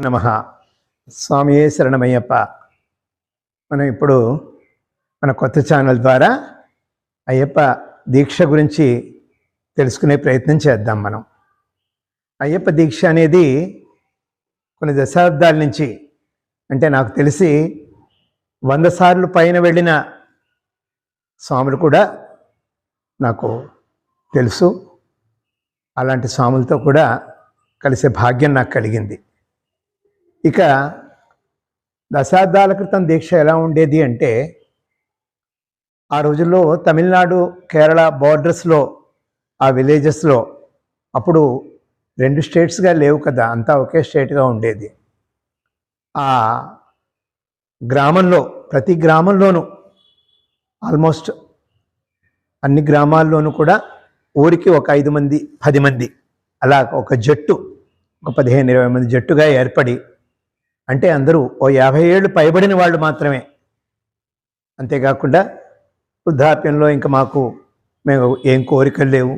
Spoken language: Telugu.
నమ. స్వామియే శరణమయ్యప్ప? మనం ఇప్పుడు మన కొత్త ఛానల్ ద్వారా అయ్యప్ప దీక్ష గురించి తెలుసుకునే ప్రయత్నం చేద్దాం మనం. అయ్యప్ప దీక్ష అనేది కొన్ని దశాబ్దాల నుంచి అంటే నాకు తెలిసి వంద సార్లు పైన వెళ్ళిన స్వాములు కూడా నాకు తెలుసు. అలాంటి స్వాములతో కూడా కలిసే భాగ్యం నాకు కలిగింది. ఇక దశాబ్దాల క్రితం దీక్ష ఎలా ఉండేది అంటే ఆ రోజుల్లో తమిళనాడు కేరళ బార్డర్స్లో ఆ విలేజెస్లో అప్పుడు రెండు స్టేట్స్గా లేవు కదా అంతా ఒకే స్టేట్గా ఉండేది. ఆ గ్రామంలో ప్రతి గ్రామంలోనూ ఆల్మోస్ట్ అన్ని గ్రామాల్లోనూ కూడా ఊరికి ఒక ఐదు మంది పది మంది అలా ఒక జట్టు ఒక పదిహేను ఇరవై మంది జట్టుగా ఏర్పడి అంటే అందరూ ఓ యాభై ఏళ్ళు పైబడిన వాళ్ళు మాత్రమే. అంతేకాకుండా వృద్ధాప్యంలో ఇంకా మాకు మేము ఏం కోరికలు లేవు.